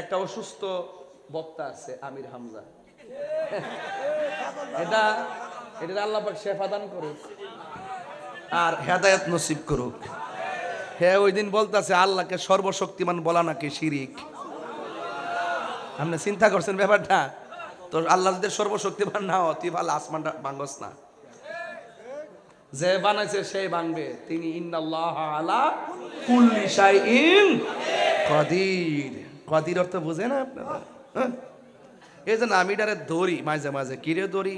একটা অসুস্থ বক্তা আছে আমির হামজা। এটা এটা আল্লাহ পাক শেফা দান করুক। আর হেদায়েত নসিব করুক। হ্যাঁ ওই দিন বলতেছে আল্লাহকে সর্বশক্তিমান বলা নাকি শিরিক। আপনি চিন্তা করছেন ব্যাপারটা? তো আল্লাহ যদি সর্বশক্তিমান না হয় তুই ভালো আসমানটা ভাঙ্গস না। যে বানাইছে সে ভাঙবে তিনি ইন্নাল্লাহ আলা কুল্লি শাইইন কদির। কদির অর্থ বুঝে না আপনারা? হ্যাঁ? এই যে নামিটারে দড়ি মাঝে মাঝে। কিরে দড়ি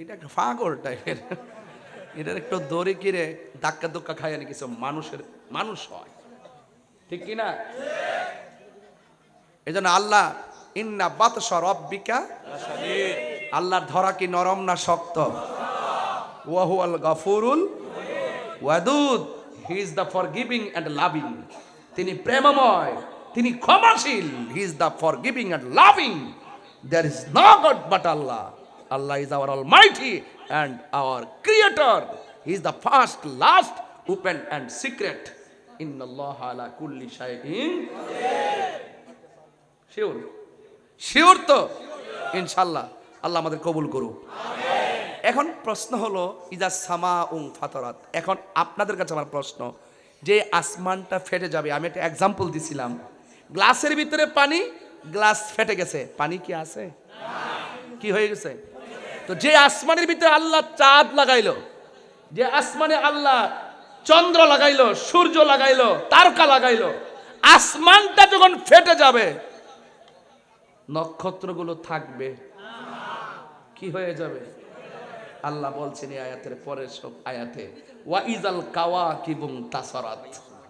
এটা একটা ফাগর টাইপের এটার একটু দড়ি কিরে, ধাক্কা ধুক্কা খায় না কিছু মানুষের, মানুষ হয়। ঠিক কি না? এই জন্য আল্লাহ, ইন্না বাতস রব্বিকা আল্লাহর ধরা কি নরম না শক্ত? ওয়াহুয়াল গাফুরুল Wadud. He is the forgiving and loving তিনি প্রেমময়। তিনি ক্ষমাশীল he is the forgiving and loving there is no god but Allah Allah is our almighty and our creator he is the first last open and secret ইন্নাল্লাহ আলা কুল্লি শাইইন sure sure তো ইনশাল্লাহ আল্লাহ আমাদের কবুল করুক। এখন প্রশ্ন হলো ইজা সামা উং ফাতরাত? এখন আপনাদের কাছে আমার প্রশ্ন যে আসমানটা ফেটে যাবে? আমি একটা এক্সাম্পল দিছিলাম। গ্লাসের ভিতরে পানি, গ্লাস ফেটে গেছে। পানি কি আছে? কি হয়ে গেছে? তো যে আসমানের ভিতরে আল্লাহ চাঁদ লাগাইলো, যে আসমানে আল্লাহ চন্দ্র লাগাইলো, সূর্য লাগাইলো, তারকা লাগাইলো, আসমানটা যখন ফেটে যাবে, নক্ষত্রগুলো থাকবে। কি হয়ে যাবে? আল্লাহ বলছেন এই আয়াতের পরের সব আয়াতে, ওয়া ইজাল কাওয়া কিবুং তাসরাত।